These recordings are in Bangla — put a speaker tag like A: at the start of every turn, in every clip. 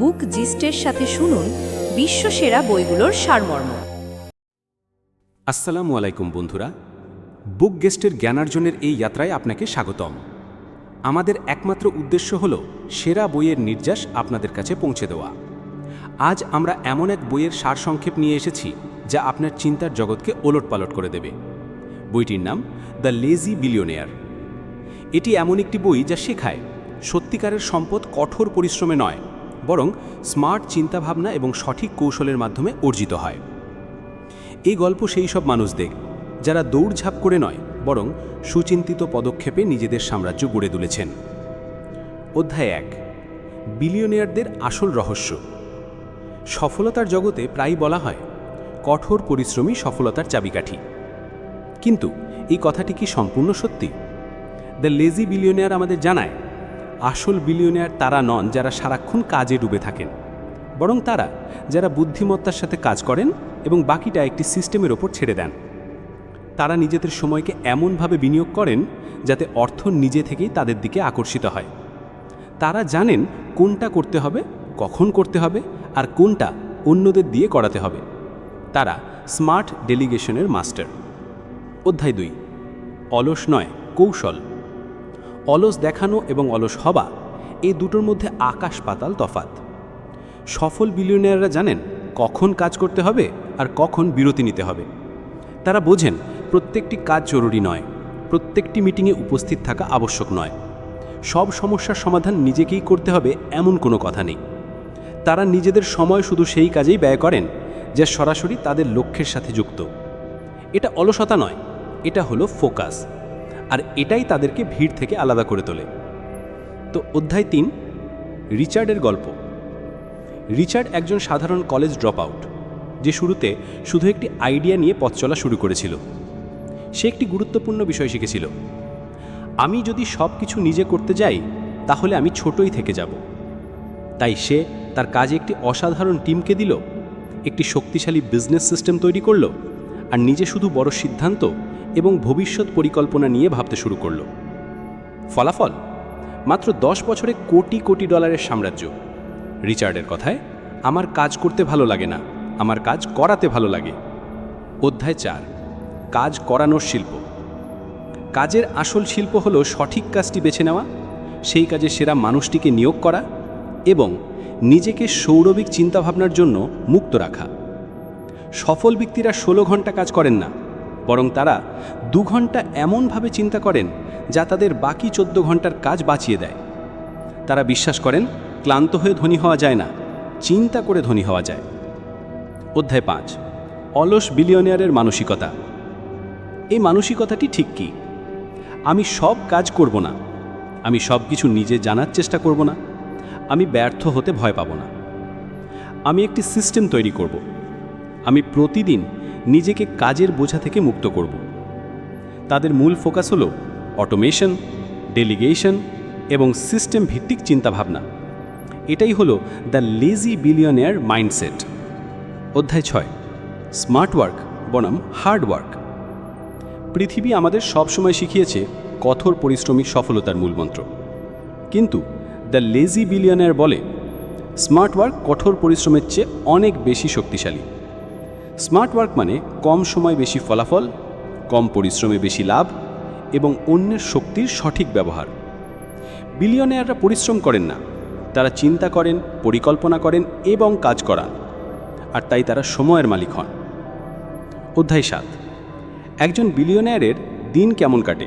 A: বুক জিস্টের সাথে শুনুন বিশ্বসেরা বইগুলোর সারমর্ম।
B: আসসালামু আলাইকুম বন্ধুরা। বুক গেস্টের জ্ঞানার্জনের এই যাত্রায় আপনাকে স্বাগতম। আমাদের একমাত্র উদ্দেশ্য হল সেরা বইয়ের নির্যাস আপনাদের কাছে পৌঁছে দেওয়া। আজ আমরা এমন এক বইয়ের সারসংক্ষেপ নিয়ে এসেছি যা আপনার চিন্তার জগৎকে ওলটপালট করে দেবে। বইটির নাম দ্য লেজি বিলিয়নেয়ার এটি এমন একটি বই যা শেখায় সত্যিকারের সম্পদ কঠোর পরিশ্রমে নয় বরং স্মার্ট চিন্তাভাবনা এবং সঠিক কৌশলের মাধ্যমে অর্জিত হয়। এই গল্প সেই সব মানুষদের, যারা দৌড়ঝাঁপ করে নয়, বরং সুচিন্তিত পদক্ষেপে নিজেদের সাম্রাজ্য গড়ে তুলেছেন। অধ্যায় এক, বিলিয়নিয়ারদের আসল রহস্য। সফলতার জগতে প্রায় বলা হয়, কঠোর পরিশ্রমী সফলতার চাবিকাঠি। কিন্তু এই কথাটি কি সম্পূর্ণ সত্যি? দ্য লেজি বিলিয়নিয়ার আমাদের জানায় আসল বিলিয়নিয়ার তারা নন যারা সারাক্ষণ কাজে ডুবে থাকেন। বরং তারা, যারা বুদ্ধিমত্তার সাথে কাজ করেন এবং বাকিটা একটি সিস্টেমের ওপর ছেড়ে দেন। তারা নিজেদের সময়কে এমনভাবে বিনিয়োগ করেন যাতে অর্থ নিজে থেকেই তাদের দিকে আকর্ষিত হয়। তারা জানেন কোনটা করতে হবে, কখন করতে হবে, আর কোনটা অন্যদের দিয়ে করাতে হবে। তারা স্মার্ট ডেলিগেশনের মাস্টার। অধ্যায় দুই। অলস নয়, কৌশল। অলস দেখানো এবং অলস হবা এই দুটোর মধ্যে আকাশ পাতাল তফাত সফল বিলিয়নিয়াররা জানেন কখন কাজ করতে হবে আর কখন বিরতি নিতে হবে। তারা বোঝেন প্রত্যেকটি কাজ জরুরি নয়, প্রত্যেকটি মিটিংয়ে উপস্থিত থাকা আবশ্যক নয়। সব সমস্যার সমাধান নিজেকেই করতে হবে এমন কোনো কথা নেই। তারা নিজেদের সময় শুধু সেই কাজেই ব্যয় করেন যা সরাসরি তাদের লক্ষ্যের সাথে যুক্ত। এটা অলসতা নয়, এটা হলো ফোকাস আর এটাই তাদেরকে ভিড় থেকে আলাদা করে তোলে। তো অধ্যায় তিন, রিচার্ডের গল্প। রিচার্ড একজন সাধারণ কলেজ ড্রপ আউট যে শুরুতে শুধু একটি আইডিয়া নিয়ে পথ চলা শুরু করেছিল। সে একটি গুরুত্বপূর্ণ বিষয় শিখেছিল। আমি যদি সব কিছু নিজে করতে যাই, তাহলে আমি ছোটই থেকে যাব। তাই সে তার কাজে একটি অসাধারণ টিমকে দিল, একটি শক্তিশালী বিজনেস সিস্টেম তৈরি করল, আর নিজে শুধু বড় সিদ্ধান্ত এবং ভবিষ্যৎ পরিকল্পনা নিয়ে ভাবতে শুরু করল। ফলাফল? মাত্র দশ বছরে কোটি কোটি ডলারের সাম্রাজ্য। রিচার্ডের কথায়, আমার কাজ করতে ভালো লাগে না, আমার কাজ করাতে ভালো লাগে। অধ্যায় চার, কাজ করানোর শিল্প। কাজের আসল শিল্প হলো সঠিক কাজটি বেছে নেওয়া, সেই কাজে সেরা মানুষটিকে নিয়োগ করা এবং নিজেকে সৌরভিক চিন্তাভাবনার জন্য মুক্ত রাখা। সফল ব্যক্তিরা ষোলো ঘণ্টা কাজ করেন না বরং তারা দু ঘণ্টা এমনভাবে চিন্তা করেন যা তাদের বাকি চোদ্দ ঘণ্টার কাজ বাঁচিয়ে দেয়। তারা বিশ্বাস করেন, ক্লান্ত হয়ে ধনী হওয়া যায় না, চিন্তা করে ধনী হওয়া যায়। অধ্যায় পাঁচ, অলস বিলিয়নিয়ারের মানসিকতা। এই মানসিকতাটি ঠিক কি? আমি সব কাজ করব না, আমি সব কিছু নিজে জানার চেষ্টা করব না, আমি ব্যর্থ হতে ভয় পাব না। আমি একটি সিস্টেম তৈরি করব, আমি প্রতিদিন নিজেকে কাজের বোঝা থেকে মুক্ত করব। তাদের মূল ফোকাস হল অটোমেশন, ডেলিগেশন এবং সিস্টেম ভিত্তিক চিন্তাভাবনা। এটাই হলো দ্য লেজি বিলিয়নিয়ার মাইন্ডসেট। অধ্যায় ছয়, স্মার্ট ওয়ার্ক, বনাম হার্ড ওয়ার্ক। পৃথিবী আমাদের সবসময় শিখিয়েছে কঠোর পরিশ্রমী সফলতার মূলমন্ত্র কিন্তু দ্য লেজি বিলিয়নিয়ার বলে, স্মার্ট ওয়ার্ক কঠোর পরিশ্রমের চেয়ে অনেক বেশি শক্তিশালী। স্মার্ট ওয়ার্ক মানে কম সময় বেশি ফলাফল, কম পরিশ্রমে বেশি লাভ এবং অন্যের শক্তির সঠিক ব্যবহার। বিলিয়নিয়াররা পরিশ্রম করেন না। তারা চিন্তা করেন, পরিকল্পনা করেন এবং কাজ করান। আর তাই তারা সময়ের মালিক হন। অধ্যায় সাত। একজন বিলিয়নিয়ারের দিন কেমন কাটে?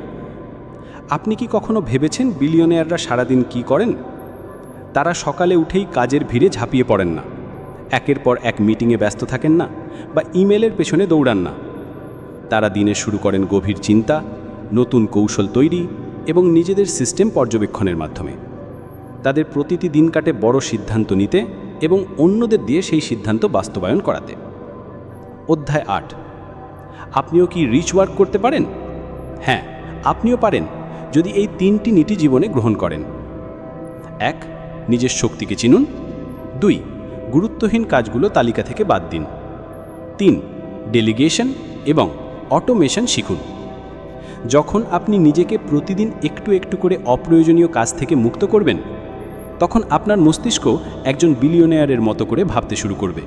B: আপনি কি কখনো ভেবেছেন বিলিয়নিয়াররা সারাদিন কি করেন? তারা সকালে উঠেই কাজের ভিড়ে ঝাঁপিয়ে পড়েন না। একের পর এক মিটিংয়ে ব্যস্ত থাকেন না বা ইমেলের পেছনে দৌড়ান না। তারা দিনে শুরু করেন গভীর চিন্তা, নতুন কৌশল তৈরি এবং নিজেদের সিস্টেম পর্যবেক্ষণের মাধ্যমে। তাদের প্রতিটি দিন কাটে বড় সিদ্ধান্ত নিতে এবং অন্যদের দিয়ে সেই সিদ্ধান্ত বাস্তবায়ন করাতে। অধ্যায় আট। আপনিও কি রিচ ওয়ার্ক করতে পারেন? হ্যাঁ আপনিও পারেন যদি এই তিনটি নীতি জীবনে গ্রহণ করেন। এক, নিজের শক্তিকে চিনুন। দুই গুরুত্বহীন কাজগুলো তালিকা থেকে বাদ দিন। তিন, ডেলিগেশন এবং অটোমেশন শিখুন। যখন আপনি নিজেকে প্রতিদিন একটু একটু করে অপ্রয়োজনীয় কাজ থেকে মুক্ত করবেন, তখন আপনার মস্তিষ্ক একজন বিলিয়নেয়ারের মতো করে ভাবতে শুরু করবে।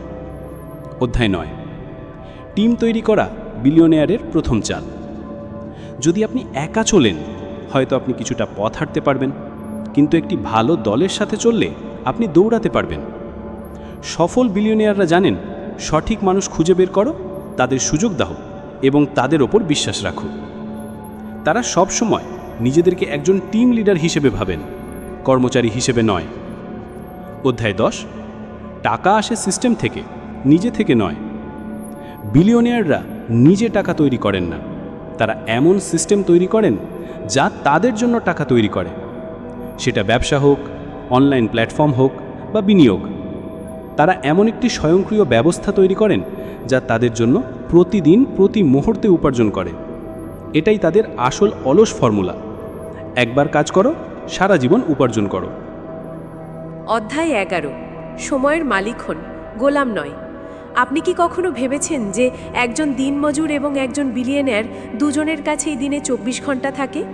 B: অধ্যায় নয়, টিম তৈরি করা বিলিয়নেয়ারের প্রথম চাল। যদি আপনি একা চলেন, হয়তো আপনি কিছুটা পথ হাঁটতে পারবেন, কিন্তু একটি ভালো দলের সাথে চললে আপনি দৌড়াতে পারবেন। সফল বিলিয়নিয়াররা জানেন, সঠিক মানুষ খুঁজে বের করো, তাদের সুযোগ দাও এবং তাদের ওপর বিশ্বাস রাখো। তারা সব সময় নিজেদেরকে একজন টিম লিডার হিসেবে ভাবেন, কর্মচারী হিসেবে নয়। অধ্যায় দশ, টাকা আসে সিস্টেম থেকে, নিজে থেকে নয়। বিলিয়নিয়াররা নিজে টাকা তৈরি করেন না। তারা এমন সিস্টেম তৈরি করেন, যা তাদের জন্য টাকা তৈরি করে। সেটা ব্যবসা হোক অনলাইন প্ল্যাটফর্ম হোক বা বিনিয়োগ। তারা এমন একটি স্বয়ংক্রিয় ব্যবস্থা তৈরি করেন যা তাদের জন্য প্রতিদিন প্রতি মুহূর্তে উপার্জন করে। এটাই তাদের আসল অলস ফর্মুলা। একবার কাজ করো, সারা জীবন উপার্জন করো।
A: অধ্যায় এগারো। সময়ের মালিক হন। গোলাম নয়। আপনি কি কখনো ভেবেছেন যে একজন দিনমজুর এবং একজন বিলিয়নের দুজনের কাছেই দিনে চব্বিশ ঘণ্টা থাকে?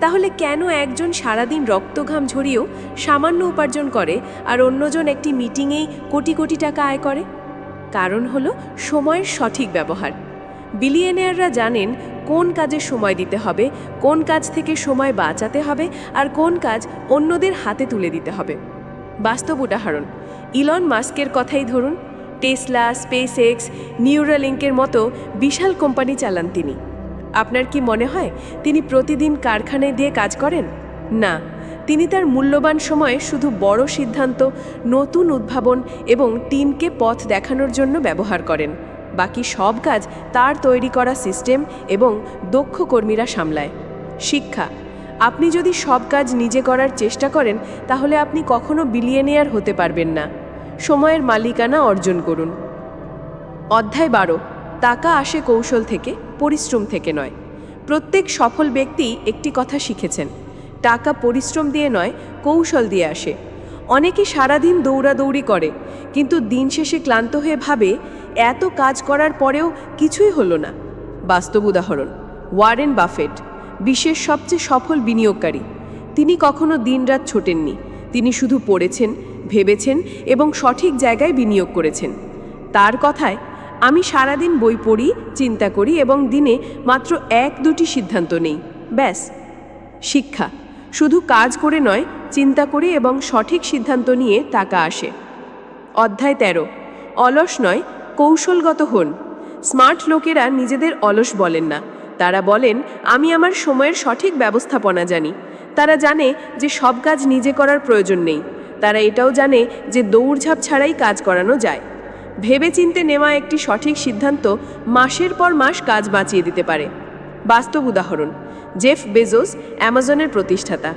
A: তাহলে কেন একজন সারাদিন রক্তঘাম ঝরিয়েও সামান্য উপার্জন করে আর অন্যজন একটি মিটিংয়েই কোটি কোটি টাকা আয় করে? কারণ হলো সময়ের সঠিক ব্যবহার। বিলিয়নিয়াররা জানেন কোন কাজে সময় দিতে হবে, কোন কাজ থেকে সময় বাঁচাতে হবে আর কোন কাজ অন্যদের হাতে তুলে দিতে হবে। বাস্তব উদাহরণ, ইলন মাস্কের কথাই ধরুন, টেসলা স্পেস এক্স নিউরালিঙ্কের মতো বিশাল কোম্পানি চালান তিনি। আপনার কি মনে হয় তিনি প্রতিদিন কারখানায় দিয়ে কাজ করেন? না, তিনি তার মূল্যবান সময় শুধু বড় সিদ্ধান্ত, নতুন উদ্ভাবন এবং টিমকে পথ দেখানোর জন্য ব্যবহার করেন। বাকি সব কাজ তার তৈরি করা সিস্টেম এবং দক্ষ কর্মীরা সামলায়। শিক্ষা, আপনি যদি সব কাজ নিজে করার চেষ্টা করেন, তাহলে আপনি কখনো বিলিয়নিয়ার হতে পারবেন না। সময়ের মালিকানা অর্জন করুন। অধ্যায় বারো। টাকা আসে কৌশল থেকে, পরিশ্রম থেকে নয়। প্রত্যেক সফল ব্যক্তি একটি কথা শিখেছেন। টাকা পরিশ্রম দিয়ে নয়, কৌশল দিয়ে আসে। অনেকে সারাদিন দৌড়াদৌড়ি করে, কিন্তু দিন শেষে ক্লান্ত হয়ে ভাবে, এত কাজ করার পরেও কিছুই হলো না। বাস্তব উদাহরণ, ওয়ারেন বাফেট, বিশ্বের সবচেয়ে সফল বিনিয়োগকারী। তিনি কখনো দিনরাত ছোটেননি। তিনি শুধু পড়েছেন, ভেবেছেন এবং সঠিক জায়গায় বিনিয়োগ করেছেন। তার কথায় আমি সারাদিন বই পড়ি, চিন্তা করি এবং দিনে মাত্র এক দুটি সিদ্ধান্ত নেই। ব্যাস। শিক্ষা। শুধু কাজ করে নয়, চিন্তা করে এবং সঠিক সিদ্ধান্ত নিয়ে টাকা আসে। অধ্যায় তেরো। অলস নয়, কৌশলগত হন। স্মার্ট লোকেরা নিজেদের অলস বলেন না। তারা বলেন, আমি আমার সময়ের সঠিক ব্যবস্থাপনা জানি। তারা জানে যে সব কাজ নিজে করার প্রয়োজন নেই। তারা এটাও জানে যে দৌড়ঝাঁপ ছাড়াই কাজ করানো যায়। ভেবেচিন্তে নেওয়া একটি সঠিক সিদ্ধান্ত মাসের পর মাস কাজ বাঁচিয়ে দিতে পারে। বাস্তব উদাহরণ, জেফ বেজোস, অ্যামাজনের প্রতিষ্ঠাতা।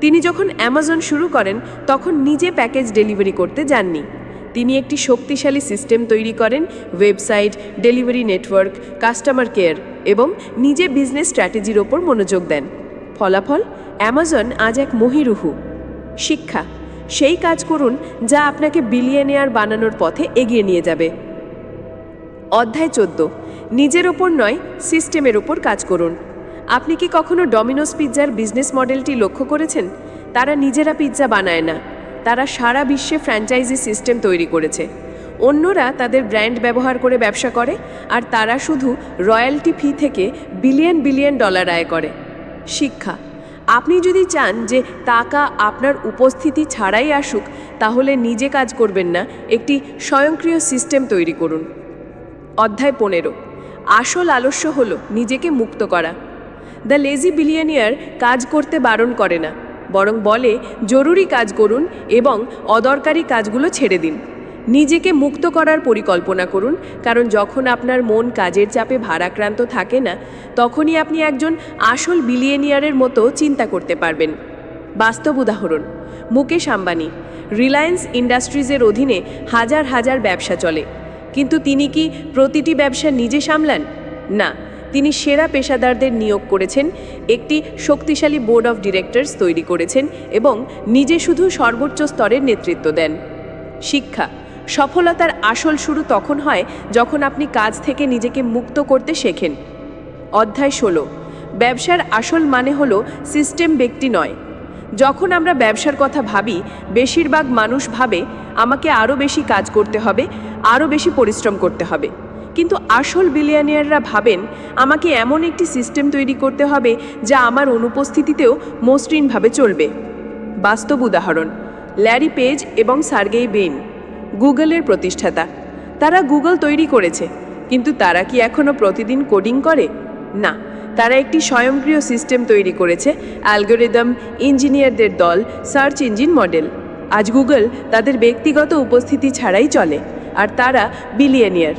A: তিনি যখন অ্যামাজন শুরু করেন, তখন নিজে প্যাকেজ ডেলিভারি করতে যাননি। তিনি একটি শক্তিশালী সিস্টেম তৈরি করেন, website, delivery network, customer care এবং নিজে বিজনেস স্ট্র্যাটেজির ওপর মনোযোগ দেন। ফলাফল, অ্যামাজন আজ এক মহিরুহু। শিক্ষা সেই কাজ করুন যা আপনাকে বিলিয়নিয়ার বানানোর পথে এগিয়ে নিয়ে যাবে। অধ্যায় চোদ্দ। নিজের ওপর নয়, সিস্টেমের ওপর কাজ করুন। আপনি কি কখনো ডমিনোস পিৎজার বিজনেস মডেলটি লক্ষ্য করেছেন? তারা নিজেরা পিৎজা বানায় না। তারা সারা বিশ্বে ফ্র্যাঞ্চাইজি সিস্টেম তৈরি করেছে। অন্যরা তাদের ব্র্যান্ড ব্যবহার করে ব্যবসা করে, আর তারা শুধু রয়্যালটি ফি থেকে বিলিয়ন বিলিয়ন ডলার আয় করে। শিক্ষা। আপনি যদি চান যে টাকা আপনার উপস্থিতি ছাড়াই আসুক, তাহলে নিজে কাজ করবেন না, একটি স্বয়ংক্রিয় সিস্টেম তৈরি করুন। অধ্যায় পনেরো। আসল আলস্য হল নিজেকে মুক্ত করা। দ্য লেজি বিলিয়নিয়ার কাজ করতে বারণ করে না, বরং বলে, জরুরি কাজ করুন এবং অদরকারি কাজগুলো ছেড়ে দিন। নিজেকে মুক্ত করার পরিকল্পনা করুন, কারণ যখন আপনার মন কাজের চাপে ভারাক্রান্ত থাকে না, তখনই আপনি একজন আসল বিলিয়নিয়ারের মতো চিন্তা করতে পারবেন। বাস্তব উদাহরণ, মুকেশ আম্বানি রিলায়েন্স ইন্ডাস্ট্রিজের অধীনে হাজার হাজার ব্যবসা চলে। কিন্তু তিনি কি প্রতিটি ব্যবসা নিজে সামলান? না, তিনি সেরা পেশাদারদের নিয়োগ করেছেন, একটি শক্তিশালী বোর্ড অফ ডিরেক্টরস তৈরি করেছেন এবং নিজে শুধু সর্বোচ্চ স্তরের নেতৃত্ব দেন। শিক্ষা সফলতার আসল শুরু তখন হয় যখন আপনি কাজ থেকে নিজেকে মুক্ত করতে শেখেন। অধ্যায় ষোলো। ব্যবসার আসল মানে হলো সিস্টেম ব্যক্তি নয়। যখন আমরা ব্যবসার কথা ভাবি, বেশিরভাগ মানুষ ভাবে, আমাকে আরও বেশি কাজ করতে হবে আরও বেশি পরিশ্রম করতে হবে। কিন্তু আসল বিলিয়ানিয়াররা ভাবেন, আমাকে এমন একটি সিস্টেম তৈরি করতে হবে যা আমার অনুপস্থিতিতেও মসৃণভাবে চলবে। বাস্তব উদাহরণ, ল্যারি পেজ এবং সার্গেই বেইন। গুগলের প্রতিষ্ঠাতা। তারা গুগল তৈরি করেছে, কিন্তু তারা কি এখনও প্রতিদিন কোডিং করে? না, তারা একটি স্বয়ংক্রিয় সিস্টেম তৈরি করেছে, অ্যালগোরিদম, ইঞ্জিনিয়ারদের দল, সার্চ ইঞ্জিন মডেল। আজ গুগল তাদের ব্যক্তিগত উপস্থিতি ছাড়াই চলে, আর তারা বিলিয়নিয়ার।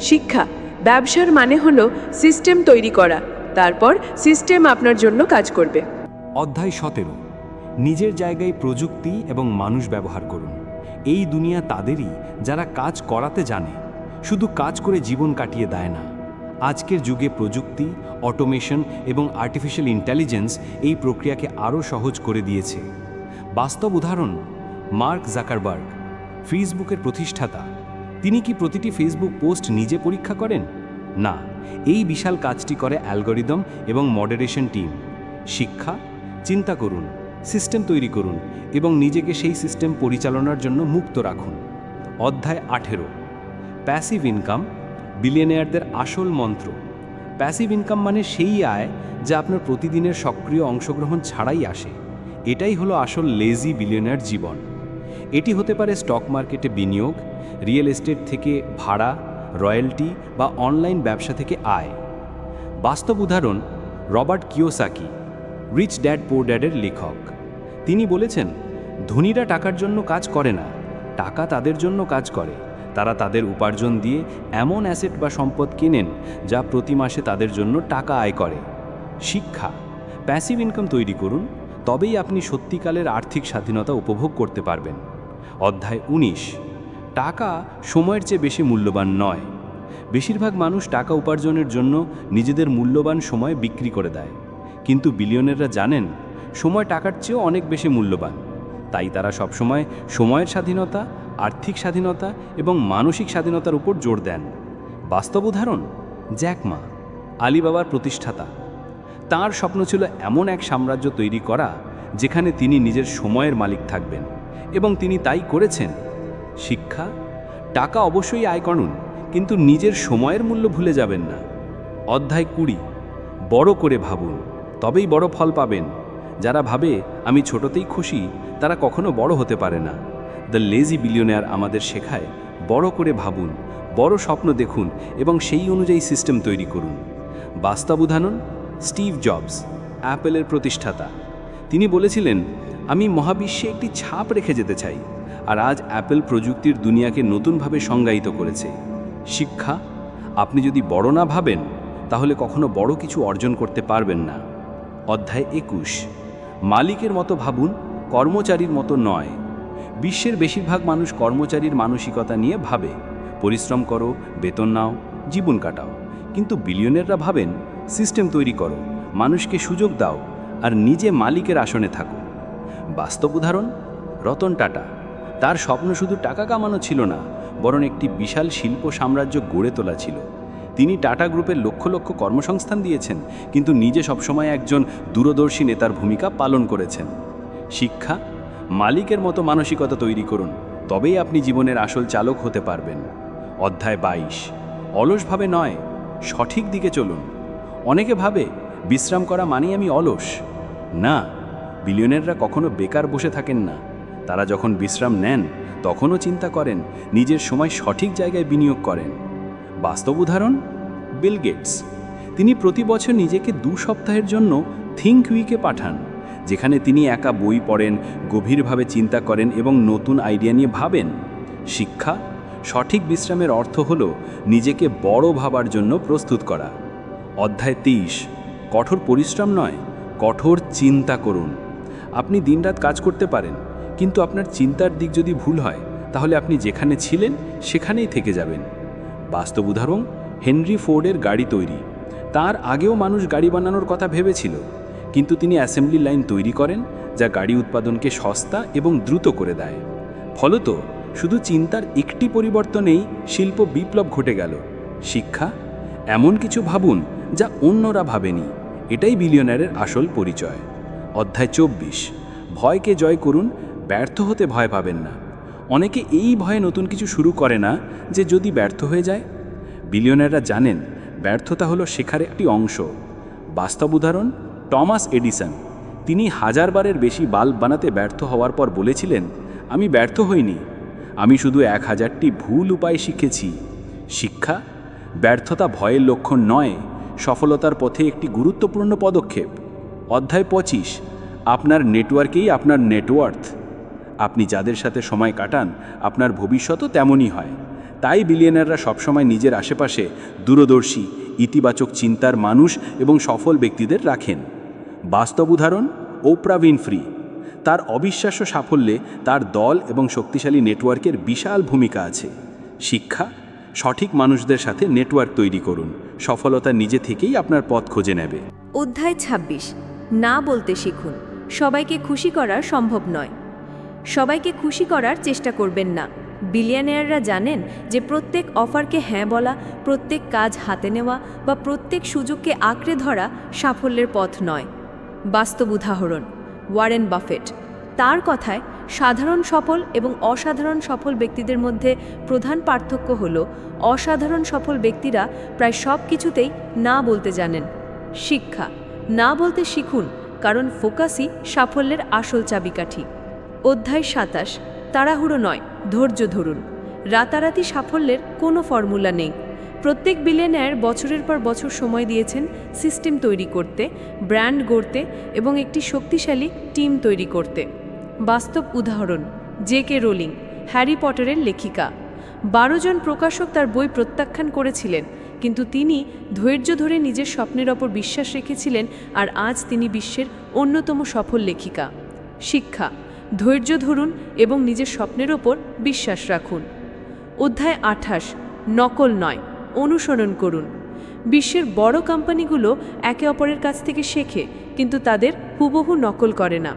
A: শিক্ষা, ব্যবসার মানে হলো সিস্টেম তৈরি করা, তারপর সিস্টেম আপনার জন্য কাজ করবে।
B: অধ্যায় সতেরো। নিজের জায়গায় প্রযুক্তি এবং মানুষ ব্যবহার করুন। এই দুনিয়া তাদেরই যারা কাজ করাতে জানে, শুধু কাজ করে জীবন কাটিয়ে দেয় না। আজকের যুগে প্রযুক্তি, অটোমেশন এবং আর্টিফিশিয়াল ইন্টেলিজেন্স এই প্রক্রিয়াকে আরও সহজ করে দিয়েছে। বাস্তব উদাহরণ, মার্ক জাকারবার্গ, ফেসবুকের প্রতিষ্ঠাতা। তিনি কি প্রতিটি ফেসবুক পোস্ট নিজে পরীক্ষা করেন? না, এই বিশাল কাজটি করে অ্যালগোরিদম এবং মডারেশন টিম। শিক্ষা, চিন্তা করুন, সিস্টেম তৈরি করুন এবং নিজেকে সেই সিস্টেম পরিচালনার জন্য মুক্ত রাখুন। অধ্যায় আঠেরো। প্যাসিভ ইনকাম বিলিয়নিয়ারদের আসল মন্ত্র। প্যাসিভ ইনকাম মানে সেই আয় যা আপনার প্রতিদিনের সক্রিয় অংশগ্রহণ ছাড়াই আসে। এটাই হলো আসল লেজি বিলিয়নিয়ার জীবন। এটি হতে পারে স্টক মার্কেটে বিনিয়োগ রিয়েল এস্টেট থেকে ভাড়া রয়্যালটি বা অনলাইন ব্যবসা থেকে আয়। বাস্তব উদাহরণ, Robert Kiyosaki rich dad poor ড্যাডের লেখক। তিনি বলেছেন, ধনীরা টাকার জন্য কাজ করে না, টাকা তাদের জন্য কাজ করে। তারা তাদের উপার্জন দিয়ে এমন অ্যাসেট বা সম্পদ কেনেন যা প্রতি মাসে তাদের জন্য টাকা আয় করে। শিক্ষা, প্যাসিভ ইনকাম তৈরি করুন, তবেই আপনি সত্যিকালের আর্থিক স্বাধীনতা উপভোগ করতে পারবেন। অধ্যায় উনিশ, টাকা সময়ের চেয়ে বেশি মূল্যবান নয়। বেশিরভাগ মানুষ টাকা উপার্জনের জন্য নিজেদের মূল্যবান সময় বিক্রি করে দেয়। কিন্তু বিলিয়নেররা জানেন সময় টাকার চেয়েও অনেক বেশি মূল্যবান। তাই তারা সবসময় সময়ের স্বাধীনতা, আর্থিক স্বাধীনতা এবং মানসিক স্বাধীনতার উপর জোর দেন। বাস্তব উদাহরণ? জ্যাকমা আলিবাবার প্রতিষ্ঠাতা। তার স্বপ্ন ছিল এমন এক সাম্রাজ্য তৈরি করা, যেখানে তিনি নিজের সময়ের মালিক থাকবেন এবং তিনি তাই করেছেন। শিক্ষা? টাকা অবশ্যই আয় করুন কিন্তু নিজের সময়ের মূল্য ভুলে যাবেন না। অধ্যায় কুড়ি। বড় করে ভাবুন, তবেই বড় ফল পাবেন। যারা ভাবে, আমি ছোটতেই খুশি তারা কখনো বড় হতে পারে না। দ্য লেজি বিলিয়নিয়ার আমাদের শেখায়, বড় করে ভাবুন, বড় স্বপ্ন দেখুন এবং সেই অনুযায়ী সিস্টেম তৈরি করুন। বাস্তব উদাহরণ, স্টিভ জবস, অ্যাপেলের প্রতিষ্ঠাতা। তিনি বলেছিলেন, আমি মহাবিশ্বে একটি ছাপ রেখে যেতে চাই, আর আজ অ্যাপেল প্রযুক্তির দুনিয়াকে নতুনভাবে সংজ্ঞায়িত করেছে। শিক্ষা, আপনি যদি বড় না ভাবেন, তাহলে কখনো বড় কিছু অর্জন করতে পারবেন না। অধ্যায় একুশ। মালিকের মতো ভাবুন, কর্মচারীর মতো নয়। বিশ্বের বেশিরভাগ মানুষ কর্মচারীর মানসিকতা নিয়ে ভাবে। পরিশ্রম করো, বেতন নাও, জীবন কাটাও। কিন্তু বিলিয়নেররা ভাবেন, সিস্টেম তৈরি করো, মানুষকে সুযোগ দাও, আর নিজে মালিকের আসনে থাকো। বাস্তব উদাহরণ, রতন টাটা। তার স্বপ্ন শুধু টাকা কামানো ছিল না, বরং একটি বিশাল শিল্প সাম্রাজ্য গড়ে তোলা ছিল। তিনি টাটা গ্রুপের লক্ষ লক্ষ কর্মসংস্থান দিয়েছেন, কিন্তু নিজে সবসময় একজন দূরদর্শী নেতার ভূমিকা পালন করেছেন। শিক্ষা, মালিকের মতো মানসিকতা তৈরি করুন, তবেই আপনি জীবনের আসল চালক হতে পারবেন। অধ্যায় বাইশ। অলসভাবে নয়, সঠিক দিকে চলুন। অনেকে ভাবে, বিশ্রাম করা মানেই আমি অলস। না, বিলিয়নেররা কখনো বেকার বসে থাকেন না। তারা যখন বিশ্রাম নেন, তখনও চিন্তা করেন, নিজের সময় সঠিক জায়গায় বিনিয়োগ করেন। বাস্তব উদাহরণ, বিল গেটস। তিনি প্রতি বছর নিজেকে দু সপ্তাহের জন্য থিঙ্ক উইকে পাঠান, যেখানে তিনি একা বই পড়েন, গভীরভাবে চিন্তা করেন এবং নতুন আইডিয়া নিয়ে ভাবেন। শিক্ষা, সঠিক বিশ্রামের অর্থ হল নিজেকে বড় ভাবার জন্য প্রস্তুত করা। অধ্যায় তেইশ কঠোর পরিশ্রম নয়, কঠোর চিন্তা করুন। আপনি দিনরাত কাজ করতে পারেন, কিন্তু আপনার চিন্তার দিক যদি ভুল হয়, তাহলে আপনি যেখানে ছিলেন, সেখানেই থেকে যাবেন। বাস্তব উদাহরণ, হেনরি ফোর্ডের গাড়ি তৈরি। তার আগেও মানুষ গাড়ি বানানোর কথা ভেবেছিল, কিন্তু তিনি অ্যাসেম্বলি লাইন তৈরি করেন, যা গাড়ি উৎপাদনকে সস্তা এবং দ্রুত করে দেয়। ফলত, শুধু চিন্তার একটি পরিবর্তনেই শিল্প বিপ্লব ঘটে গেল। শিক্ষা? এমন কিছু ভাবুন যা অন্যরা ভাবেনি। এটাই বিলিয়নারের আসল পরিচয়। অধ্যায় চব্বিশ। ভয়কে জয় করুন, ব্যর্থ হতে ভয় পাবেন না। অনেকে এই ভয়ে নতুন কিছু শুরু করে না যে যদি ব্যর্থ হয়ে যায়। বিলিয়নাররা জানেন, ব্যর্থতা হলো শেখার একটি অংশ। বাস্তব উদাহরণ, টমাস এডিসন। তিনি হাজারবারের বেশি বাল্ব বানাতে ব্যর্থ হওয়ার পর বলেছিলেন, আমি ব্যর্থ হইনি। আমি শুধু এক হাজারটি ভুল উপায় শিখেছি। শিক্ষা, ব্যর্থতা ভয়ের লক্ষণ নয়, সফলতার পথে একটি গুরুত্বপূর্ণ পদক্ষেপ। অধ্যায় পঁচিশ, আপনার নেটওয়ার্কেই আপনার নেটওয়ার্থ আপনি যাদের সাথে সময় কাটান, আপনার ভবিষ্যতও তেমনই হয়। তাই বিলিয়নাররা সবসময় নিজের আশেপাশে দূরদর্শী, ইতিবাচক চিন্তার মানুষ এবং সফল ব্যক্তিদের রাখেন। বাস্তব উদাহরণ ওপ্রা উইনফ্রি তার অবিশ্বাস্য সাফল্যে তার দল এবং শক্তিশালী নেটওয়ার্কের বিশাল ভূমিকা আছে। শিক্ষা, সঠিক মানুষদের সাথে নেটওয়ার্ক তৈরি করুন। সফলতা নিজে থেকেই আপনার পথ খুঁজে নেবে।
A: অধ্যায় ২৬ না বলতে শিখুন। সবাইকে খুশি করা সম্ভব নয়। সবাইকে খুশি করার চেষ্টা করবেন না। বিলিয়নিয়াররা জানেন যে প্রত্যেক অফারকে হ্যাঁ বলা, প্রত্যেক কাজ হাতে নেওয়া বা প্রত্যেক সুযোগকে আঁকড়ে ধরা সাফল্যের পথ নয়। বাস্তব উদাহরণ, ওয়ারেন বাফেট। তার কথায়, সাধারণ সফল এবং অসাধারণ সফল ব্যক্তিদের মধ্যে প্রধান পার্থক্য হল, অসাধারণ সফল ব্যক্তিরা প্রায় সব কিছুতেই না বলতে জানেন। শিক্ষা, না বলতে শিখুন, কারণ ফোকাসই সাফল্যের আসল চাবিকাঠি। অধ্যায় সাতাশ, তাড়াহুড়ো নয়, ধৈর্য ধরুন। রাতারাতি সাফল্যের কোনো ফর্মুলা নেই। প্রত্যেক বিলিয়নার বছরের পর বছর সময় দিয়েছেন সিস্টেম তৈরি করতে ব্র্যান্ড গড়তে এবং একটি শক্তিশালী টিম তৈরি করতে। বাস্তব উদাহরণ জে কে রোলিং হ্যারি পটারের লেখিকা। বারো জন প্রকাশক তার বই প্রত্যাখ্যান করেছিলেন, কিন্তু তিনি ধৈর্য ধরে নিজের স্বপ্নের ওপর বিশ্বাস রেখেছিলেন আর আজ তিনি বিশ্বের অন্যতম সফল লেখিকা। শিক্ষা ধৈর্য ধরুন এবং নিজের স্বপ্নের ওপর বিশ্বাস রাখুন। অধ্যায় আঠাশ, নকল নয়, অনুসরণ করুন। বিশ্বের বড় কোম্পানিগুলো একে অপরের কাছ থেকে শেখে, কিন্তু তাদের হুবহু নকল করে না।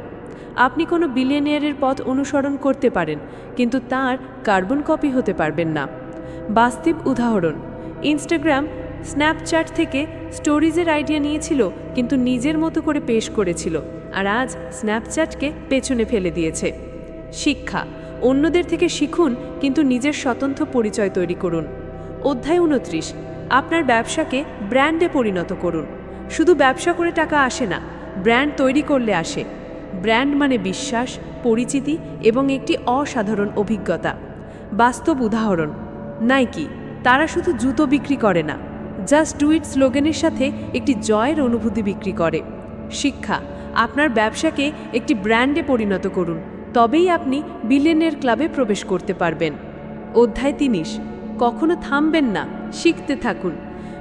A: আপনি কোনো বিলিয়নিয়ারের পথ অনুসরণ করতে পারেন, কিন্তু তার কার্বন কপি হতে পারবেন না। বাস্তব উদাহরণ ইনস্টাগ্রাম স্ন্যাপচ্যাট থেকে স্টোরিজের আইডিয়া নিয়েছিল, কিন্তু নিজের মতো করে পেশ করেছিল। আর আজ স্ন্যাপচ্যাটকে পেছনে ফেলে দিয়েছে। শিক্ষা। অন্যদের থেকে শিখুন, কিন্তু নিজের স্বতন্ত্র পরিচয় তৈরি করুন। অধ্যায় উনত্রিশ। আপনার ব্যবসাকে ব্র্যান্ডে পরিণত করুন। শুধু ব্যবসা করে টাকা আসে না, ব্র্যান্ড তৈরি করলে আসে। ব্র্যান্ড মানে বিশ্বাস, পরিচিতি এবং একটি অসাধারণ অভিজ্ঞতা। বাস্তব উদাহরণ, নাইকি। তারা শুধু জুতো বিক্রি করে না। জাস্ট ডু ইট স্লোগানের সাথে একটি জয়ের অনুভূতি বিক্রি করে। শিক্ষা, আপনার ব্যবসাকে একটি ব্র্যান্ডে পরিণত করুন, তবেই আপনি বিলিয়নের ক্লাবে প্রবেশ করতে পারবেন। অধ্যায় তিনিশ কখনো থামবেন না, শিখতে থাকুন।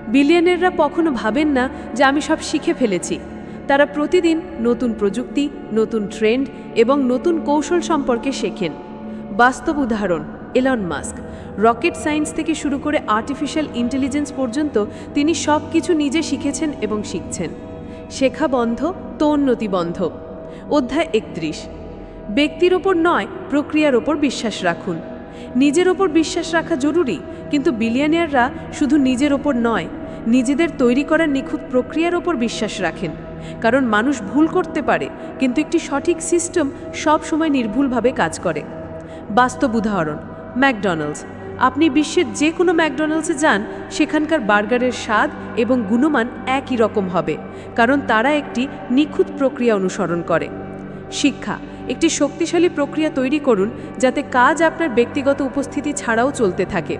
A: বিলিয়নেররা কখনো ভাবেন না যে আমি সব শিখে ফেলেছি। তারা প্রতিদিন নতুন প্রযুক্তি, নতুন ট্রেন্ড এবং নতুন কৌশল সম্পর্কে শেখেন। বাস্তব উদাহরণ এলন মাস্ক রকেট সায়েন্স থেকে শুরু করে আর্টিফিশিয়াল ইন্টেলিজেন্স পর্যন্ত তিনি সব কিছু নিজে শিখেছেন এবং শিখছেন। শেখা বন্ধ উন্নতি বন্ধ। অধ্যায় একত্রিশ। ব্যক্তির ওপর নয়, প্রক্রিয়ার ওপর বিশ্বাস রাখুন। নিজের ওপর বিশ্বাস রাখা জরুরি, কিন্তু বিলিয়নিয়াররা শুধু নিজের ওপর নয়, নিজেদের তৈরি করা নিখুঁত প্রক্রিয়ার ওপর বিশ্বাস রাখেন। কারণ মানুষ ভুল করতে পারে, কিন্তু একটি সঠিক সিস্টেম সব সময় নির্ভুলভাবে কাজ করে। বাস্তব উদাহরণ। ম্যাকডোনাল্ডস। আপনি বিশ্বের যে কোনো ম্যাকডোনাল্ডসে যান, সেখানকার বার্গারের স্বাদ এবং গুণমান একই রকম হবে, কারণ তারা একটি নিখুঁত প্রক্রিয়া অনুসরণ করে। শিক্ষা, একটি শক্তিশালী প্রক্রিয়া তৈরি করুন, যাতে কাজ আপনার ব্যক্তিগত উপস্থিতি ছাড়াও চলতে থাকে।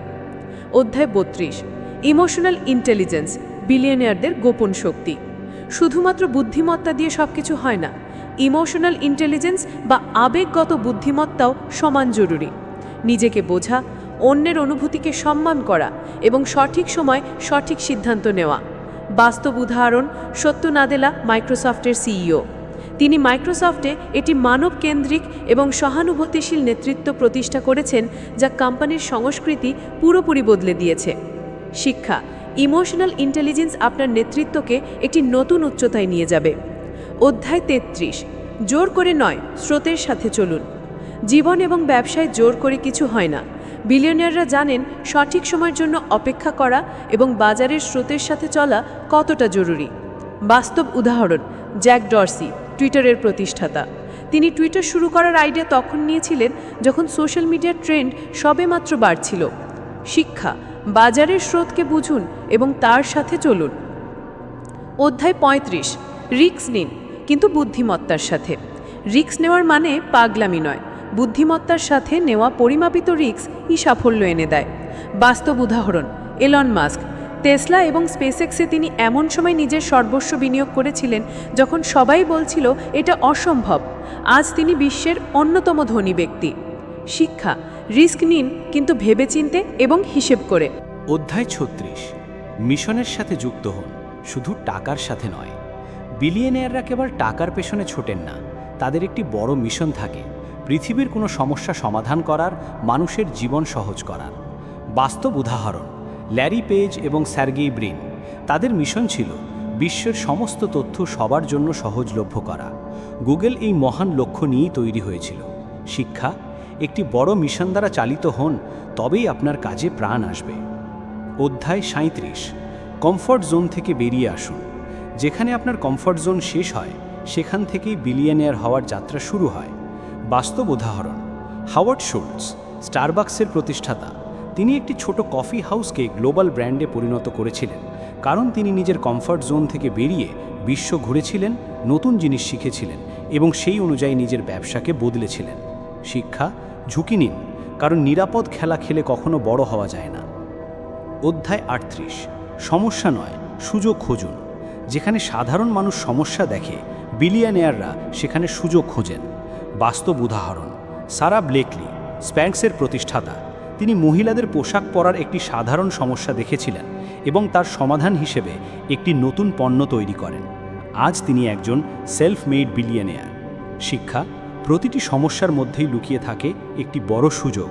A: অধ্যায় বত্রিশ, ইমোশনাল ইন্টেলিজেন্স, বিলিয়নিয়ারদের গোপন শক্তি। শুধুমাত্র বুদ্ধিমত্তা দিয়ে সব কিছু হয় না, ইমোশনাল ইন্টেলিজেন্স বা আবেগগত বুদ্ধিমত্তাও সমান জরুরি। নিজেকে বোঝা, অন্যের অনুভূতিকে সম্মান করা এবং সঠিক সময় সঠিক সিদ্ধান্ত নেওয়া। বাস্তব উদাহরণ, সত্য নাদেলা মাইক্রোসফটের সিইও। তিনি মাইক্রোসফটে এটি মানব কেন্দ্রিক এবং সহানুভূতিশীল নেতৃত্ব প্রতিষ্ঠা করেছেন যা কোম্পানির সংস্কৃতি পুরোপুরি বদলে দিয়েছে। শিক্ষা, ইমোশনাল ইন্টেলিজেন্স আপনার নেতৃত্বকে একটি নতুন উচ্চতায় নিয়ে যাবে। অধ্যায় তেত্রিশ, জোর করে নয়, স্রোতের সাথে চলুন। জীবন এবং ব্যবসায় জোর করে কিছু হয় না। বিলিয়নিয়াররা জানেন সঠিক সময়ের জন্য অপেক্ষা করা এবং বাজারের স্রোতের সাথে চলা কতটা জরুরি। বাস্তব উদাহরণ, জ্যাক ডরসি, টুইটারের প্রতিষ্ঠাতা। তিনি টুইটার শুরু করার আইডিয়া তখন নিয়েছিলেন যখন সোশ্যাল মিডিয়ার ট্রেন্ড সবেমাত্র বাড়ছিল। শিক্ষা, বাজারের স্রোতকে বুঝুন এবং তার সাথে চলুন। অধ্যায় পঁয়ত্রিশ রিক্স নিন, কিন্তু বুদ্ধিমত্তার সাথে। রিক্স নেওয়ার মানে পাগলামি নয়। বুদ্ধিমত্তার সাথে নেওয়া পরিমাপিত রিক্স ই সাফল্য এনে দেয়। বাস্তব উদাহরণ এলন মাস্ক টেসলা এবং স্পেসএক্সে তিনি এমন সময় নিজের সর্বস্ব বিনিয়োগ করেছিলেন যখন সবাই বলছিল এটা অসম্ভব। আজ তিনি বিশ্বের অন্যতম ধনী ব্যক্তি। শিক্ষা, রিস্ক নিন, কিন্তু ভেবেচিন্তে এবং হিসেব করে।
B: অধ্যায় ছত্রিশ। মিশনের সাথে যুক্ত হন। শুধু টাকার সাথে নয়। বিলিয়নিয়াররা কেবল টাকার পেছনে ছোটেন না। তাদের একটি বড় মিশন থাকে। পৃথিবীর কোনো সমস্যা সমাধান করার, মানুষের জীবন সহজ করার। বাস্তব উদাহরণ, ল্যারি পেজ এবং স্যার্গেই ব্রিন। তাদের মিশন ছিল বিশ্বের সমস্ত তথ্য সবার জন্য সহজলভ্য করা। গুগল এই মহান লক্ষ্য নিয়েই তৈরি হয়েছিল। শিক্ষা, একটি বড় মিশন দ্বারা চালিত হন, তবেই আপনার কাজে প্রাণ আসবে। অধ্যায় সাঁত্রিশ কমফর্ট জোন থেকে বেরিয়ে আসুন। যেখানে আপনার কমফর্ট জোন শেষ হয়, সেখান থেকেই বিলিয়নিয়ার হওয়ার যাত্রা শুরু হয়। বাস্তব উদাহরণ। হাওয়ার্ড শুলস স্টারবাক্সের প্রতিষ্ঠাতা, তিনি একটি ছোট কফি হাউসকে গ্লোবাল ব্র্যান্ডে পরিণত করেছিলেন, কারণ তিনি নিজের কমফর্ট জোন থেকে বেরিয়ে বিশ্ব ঘুরেছিলেন, নতুন জিনিস শিখেছিলেন এবং সেই অনুযায়ী নিজের ব্যবসাকে বদলেছিলেন। শিক্ষা, ঝুঁকি নিন, কারণ নিরাপদ খেলা খেলে কখনো বড় হওয়া যায় না। অধ্যায় আটত্রিশ, সমস্যা নয়, সুযোগ খুঁজুন। যেখানে সাধারণ মানুষ সমস্যা দেখে, বিলিয়নিয়াররা সেখানে সুযোগ খোঁজেন। বাস্তব উদাহরণ। সারা ব্লেকলি স্প্যাঙ্কসের প্রতিষ্ঠাতা, তিনি মহিলাদের পোশাক পরার একটি সাধারণ সমস্যা দেখেছিলেন এবং তার সমাধান হিসেবে একটি নতুন পণ্য তৈরি করেন। আজ তিনি একজন সেলফ মেড বিলিয়নিয়ার। শিক্ষা, প্রতিটি সমস্যার মধ্যেই লুকিয়ে থাকে একটি বড় সুযোগ।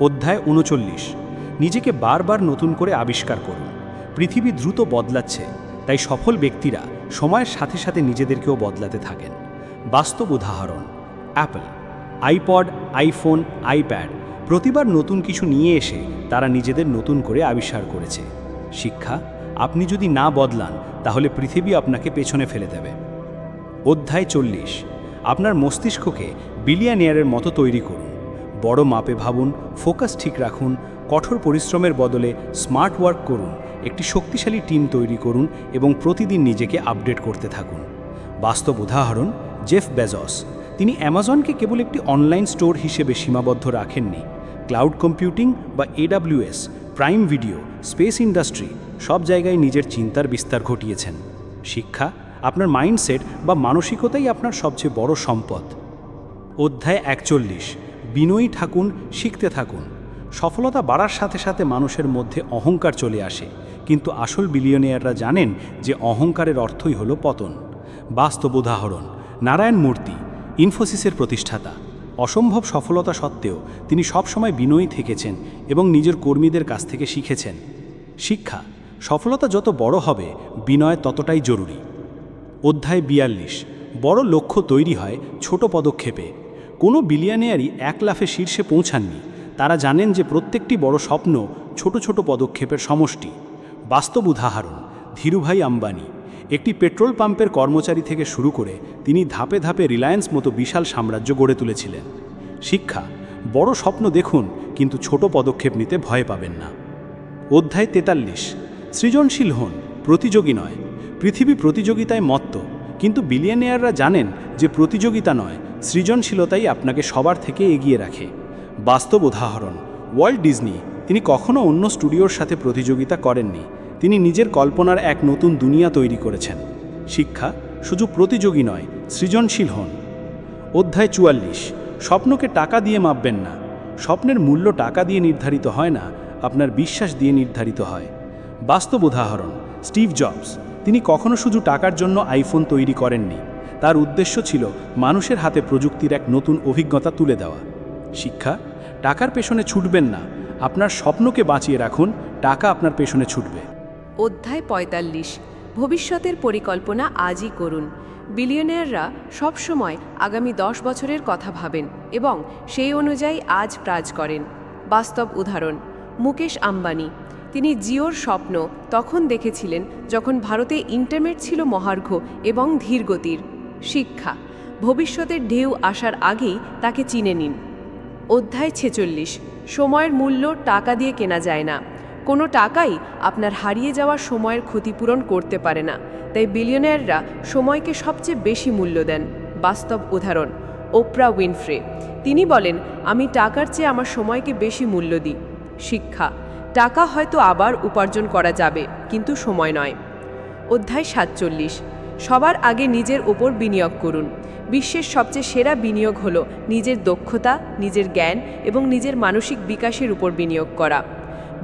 B: অধ্যায় উনচল্লিশ, নিজেকে বারবার নতুন করে আবিষ্কার করুন। পৃথিবী দ্রুত বদলাচ্ছে, তাই সফল ব্যক্তিরা সময়ের সাথে সাথে নিজেদেরকেও বদলাতে থাকেন। বাস্তব উদাহরণ অ্যাপল আইপড আইফোন আইপ্যাড প্রতিবার নতুন কিছু নিয়ে এসে তারা নিজেদের নতুন করে আবিষ্কার করেছে। শিক্ষা, আপনি যদি না বদলান, তাহলে পৃথিবী আপনাকে পেছনে ফেলে দেবে। অধ্যায় চল্লিশ। আপনার মস্তিষ্ককে বিলিয়ানিয়ারের মতো তৈরি করুন। বড় মাপে ভাবুন, ফোকাস ঠিক রাখুন, কঠোর পরিশ্রমের বদলে স্মার্ট ওয়ার্ক করুন, একটি শক্তিশালী টিম তৈরি করুন এবং প্রতিদিন নিজেকে আপডেট করতে থাকুন। বাস্তব উদাহরণ, জেফ বেজস। তিনি অ্যামাজনকে কেবল একটি অনলাইন স্টোর হিসেবে সীমাবদ্ধ রাখেননি। ক্লাউড কম্পিউটিং বা AWS, prime video, space industry সব জায়গায় নিজের চিন্তার বিস্তার ঘটিয়েছেন। শিক্ষা, আপনার মাইন্ডসেট বা মানসিকতাই আপনার সবচেয়ে বড় সম্পদ। অধ্যায় একচল্লিশ, বিনয়ী থাকুন, শিখতে থাকুন। সফলতা বাড়ার সাথে সাথে মানুষের মধ্যে অহংকার চলে আসে। কিন্তু আসল বিলিয়নিয়াররা জানেন যে অহংকারের অর্থই হলো পতন। বাস্তব উদাহরণ, নারায়ণ মূর্তি ইনফোসিসের প্রতিষ্ঠাতা। অসম্ভব সফলতা সত্ত্বেও তিনি সবসময় বিনয়ী থেকেছেন এবং নিজের কর্মীদের কাছ থেকে শিখেছেন। শিক্ষা, সফলতা যত বড় হবে, বিনয় ততটাই জরুরি। অধ্যায় বিয়াল্লিশ, বড় লক্ষ্য তৈরি হয় ছোট পদক্ষেপে। কোনো বিলিয়নিয়ারই এক লাফে শীর্ষে পৌঁছাননি। তারা জানেন যে প্রত্যেকটি বড় স্বপ্ন ছোট ছোট পদক্ষেপের সমষ্টি। বাস্তব উদাহরণ, ধীরুভাই আম্বানি। একটি পেট্রোল পাম্পের কর্মচারী থেকে শুরু করে তিনি ধাপে ধাপে রিলায়েন্স মতো বিশাল সাম্রাজ্য গড়ে তুলেছিলেন। শিক্ষা, বড় স্বপ্ন দেখুন, কিন্তু ছোট পদক্ষেপ নিতে ভয় পাবেন না। অধ্যায় তেতাল্লিশ, সৃজনশীল হন, প্রতিযোগী নয়। পৃথিবী প্রতিযোগিতায় মত্ত, কিন্তু বিলিয়নিয়াররা জানেন যে প্রতিযোগিতা নয়, সৃজনশীলতাই আপনাকে সবার থেকে এগিয়ে রাখে। বাস্তব উদাহরণ ওয়ার্ল্ড ডিজনি, তিনি কখনো অন্য স্টুডিওর সাথে প্রতিযোগিতা করেননি। তিনি নিজের কল্পনার এক নতুন দুনিয়া তৈরি করেছেন। শিক্ষা শুধু প্রতিযোগী নয়, সৃজনশীল হন। অধ্যায় চুয়াল্লিশ, স্বপ্নকে টাকা দিয়ে মাপবেন না। স্বপ্নের মূল্য টাকা দিয়ে নির্ধারিত হয় না, আপনার বিশ্বাস দিয়ে নির্ধারিত হয়। বাস্তব উদাহরণ, স্টিভ জবস। তিনি কখনো শুধু টাকার জন্য আইফোন তৈরি করেননি। তার উদ্দেশ্য ছিল মানুষের হাতে প্রযুক্তির এক নতুন অভিজ্ঞতা তুলে দেওয়া। শিক্ষা, টাকার পেছনে ছুটবেন না। আপনার স্বপ্নকে বাঁচিয়ে রাখুন, টাকা আপনার পেছনে ছুটবে।
A: অধ্যায় পঁয়তাল্লিশ, ভবিষ্যতের পরিকল্পনা আজই করুন। বিলিয়নিয়াররা সবসময় আগামী দশ বছরের কথা ভাবেন এবং সেই অনুযায়ী আজ কাজ করেন। বাস্তব উদাহরণ, মুকেশ আম্বানি। তিনি জিওর স্বপ্ন তখন দেখেছিলেন যখন ভারতে ইন্টারনেট ছিল মহার্ঘ এবং ধীরগতির। শিক্ষা, ভবিষ্যতের ঢেউ আসার আগেই তাকে চিনে নিন। অধ্যায় ছেচল্লিশ, সময়ের মূল্য টাকা দিয়ে কেনা যায় না। কোনো টাকাই আপনার হারিয়ে যাওয়ার সময়ের ক্ষতিপূরণ করতে পারে না। তাই বিলিয়নাররা সময়কে সবচেয়ে বেশি মূল্য দেন। বাস্তব উদাহরণ ওপ্রা উইনফ্রে তিনি বলেন, আমি টাকার চেয়ে আমার সময়কে বেশি মূল্য দিই। শিক্ষা, টাকা হয়তো আবার উপার্জন করা যাবে, কিন্তু সময় নয়। অধ্যায় সাতচল্লিশ, সবার আগে নিজের ওপর বিনিয়োগ করুন। বিশ্বের সবচেয়ে সেরা বিনিয়োগ হল নিজের দক্ষতা, নিজের জ্ঞান এবং নিজের মানসিক বিকাশের উপর বিনিয়োগ করা।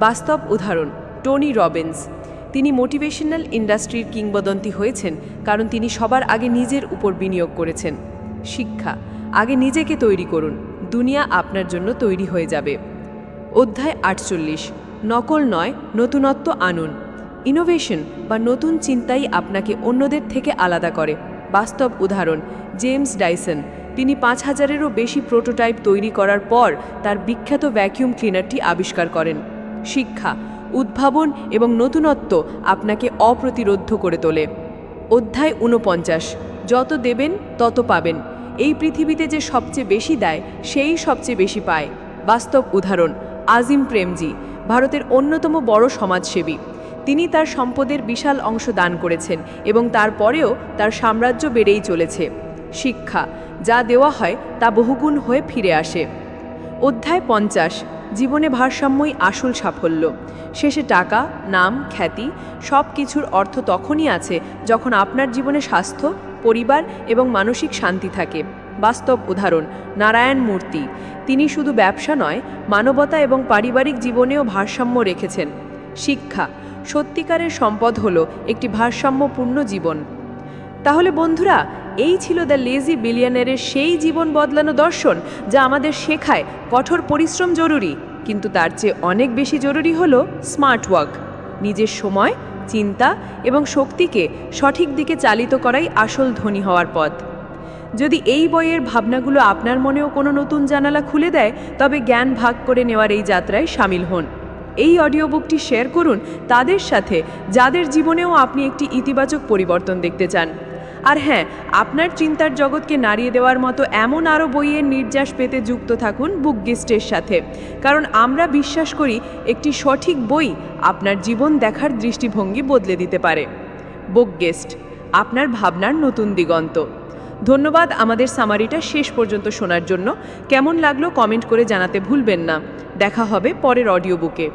A: বাস্তব উদাহরণ, টনি রবিন্স। তিনি মোটিভেশনাল ইন্ডাস্ট্রির কিংবদন্তি হয়েছেন কারণ তিনি সবার আগে নিজের উপর বিনিয়োগ করেছেন। শিক্ষা, আগে নিজেকে তৈরি করুন, দুনিয়া আপনার জন্য তৈরি হয়ে যাবে। অধ্যায় আটচল্লিশ, নকল নয়, নতুনত্ব আনুন। ইনোভেশন বা নতুন চিন্তাই আপনাকে অন্যদের থেকে আলাদা করে। বাস্তব উদাহরণ, জেমস ডাইসন। তিনি পাঁচ হাজারেরও বেশি প্রোটোটাইপ তৈরি করার পর তার বিখ্যাত ভ্যাকিউম ক্লিনারটি আবিষ্কার করেন। শিক্ষা, উদ্ভাবন এবং নতুনত্ব আপনাকে অপ্রতিরোধ্য করে তোলে। অধ্যায় ঊনপঞ্চাশ, যত দেবেন, তত পাবেন। এই পৃথিবীতে যে সবচেয়ে বেশি দেয়, সেই সবচেয়ে বেশি পায়। বাস্তব উদাহরণ, আজিম প্রেমজি, ভারতের অন্যতম বড় সমাজসেবী। তিনি তার সম্পদের বিশাল অংশ দান করেছেন এবং তারপরেও তার সাম্রাজ্য বেড়েই চলেছে। শিক্ষা, যা দেওয়া হয় তা বহুগুণ হয়ে ফিরে আসে। অধ্যায় পঞ্চাশ জীবনে ভারসাম্যই আসল সাফল্য। শেষে টাকা, নাম, খ্যাতি সব কিছুর অর্থ তখনই আছে যখন আপনার জীবনে স্বাস্থ্য, পরিবার এবং মানসিক শান্তি থাকে। বাস্তব উদাহরণ, নারায়ণ মূর্তি। তিনি শুধু ব্যবসা নয়, মানবতা এবং পারিবারিক জীবনেও ভারসাম্য রেখেছেন। শিক্ষা, সত্যিকারের সম্পদ হল একটি ভারসাম্যপূর্ণ জীবন। তাহলে বন্ধুরা, এই ছিল দ্য লেজি বিলিয়নারের সেই জীবন বদলানো দর্শন যা আমাদের শেখায় কঠোর পরিশ্রম জরুরি, কিন্তু তার চেয়ে অনেক বেশি জরুরি হলো স্মার্ট ওয়ার্ক, নিজের সময়, চিন্তা এবং শক্তিকে সঠিক দিকে চালিত করাই আসল ধনী হওয়ার পথ। যদি এই বইয়ের ভাবনাগুলো আপনার মনেও কোনো নতুন জানালা খুলে দেয়, তবে জ্ঞান ভাগ করে নেওয়ার এই যাত্রায় সামিল হন। এই অডিও বুকটি শেয়ার করুন তাদের সাথে যাদের জীবনেও আপনি একটি ইতিবাচক পরিবর্তন দেখতে চান। আর হ্যাঁ আপনার চিন্তার জগৎকে নাড়িয়ে দেওয়ার মতো এমন আরও বইয়ের নির্যাস পেতে যুক্ত থাকুন বুক গেস্টের সাথে। কারণ আমরা বিশ্বাস করি একটি সঠিক বই আপনার জীবন দেখার দৃষ্টিভঙ্গি বদলে দিতে পারে। বুক গেস্ট আপনার ভাবনার নতুন দিগন্ত। ধন্যবাদ আমাদের সামারিটা শেষ পর্যন্ত শোনার জন্য। কেমন লাগল কমেন্ট করে জানাতে ভুলবেন না। দেখা হবে পরের অডিও বুকে।